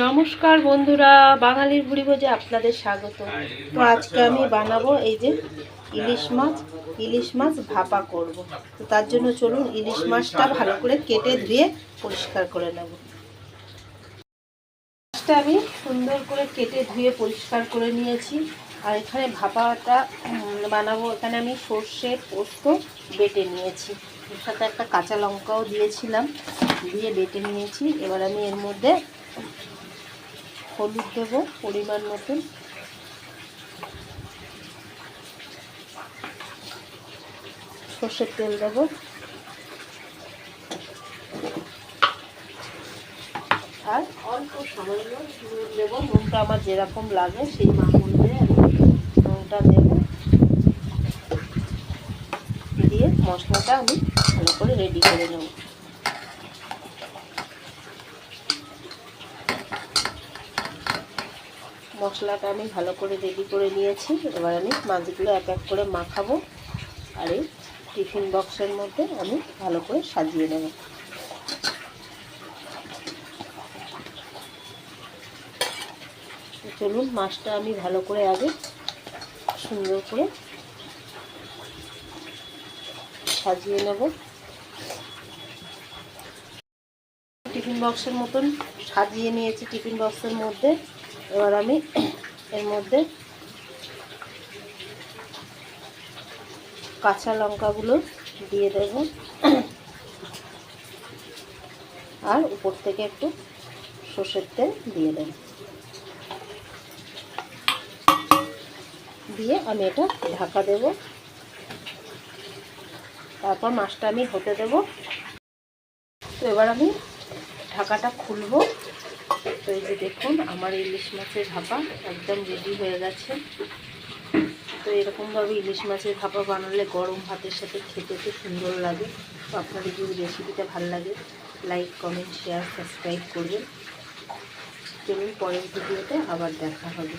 নমস্কার বন্ধুরা, বাঙালির ভুড়ি ভোজে আপনাদের স্বাগত। তো আজকে আমি বানাবো এই যে ইলিশ মাছ ইলিশ মাছ ভাপা করব। তো তার জন্য চলুন ইলিশ মাছটা ভালো করে কেটে ধুয়ে পরিষ্কার করে নেব। মাছটা আমি সুন্দর করে কেটে ধুয়ে পরিষ্কার করে নিয়েছি। আর এখানে ভাপাটা বানাবো। এখানে আমি সর্ষে পোস্ত বেটে নিয়েছি। এর সাথে একটা কাঁচা লঙ্কাও দিয়েছিলাম, দিয়ে বেটে নিয়েছি। এবার আমি এর মধ্যে হলুদ দেবো পরিমাণ মতন। সর্ষের তেল দেবো। আর অল্প সামান্য দেবো, নুনটা আমার যেরকম লাগে সেই অনুযায়ী আমি নুনটা দেবো। দিয়ে মশলাটা আমি ভালো করে রেডি করে নেব। মশলাটা আমি ভালো করে রেডি করে নিয়েছি। এবার আমি মাছগুলো এক এক করে মাখাবো। আর এই টিফিন বক্সের মধ্যে আমি ভালো করে সাজিয়ে নেব। চলুন মাছটা আমি ভালো করে আগে সুন্দর করে সাজিয়ে নেব। টিফিন বক্সের মতন সাজিয়ে নিয়েছি টিফিন বক্সের মধ্যে। এবার আমি এর মধ্যে কাঁচা লঙ্কাগুলো দিয়ে দেব। আর উপর থেকে একটু সর্ষের তেল দিয়ে দেব। দিয়ে আমি এটা ঢাকা দেব। তারপর মাছটা আমি হতে দেব। তো এবার আমি ঢাকাটা খুলবো। তো এই যে দেখুন, আমার ইলিশ মাছের ভাপা একদম রেডি হয়ে গেছে। তো এরকমভাবে ইলিশ মাছের ভাপা বানালে গরম ভাতের সাথে খেতে খুব সুন্দর লাগে। তো আপনাদের যদি রেসিপিটা ভালো লাগে লাইক কমেন্ট শেয়ার সাবস্ক্রাইব করবেন। চলুন পরের ভিডিওতে আবার দেখা হবে।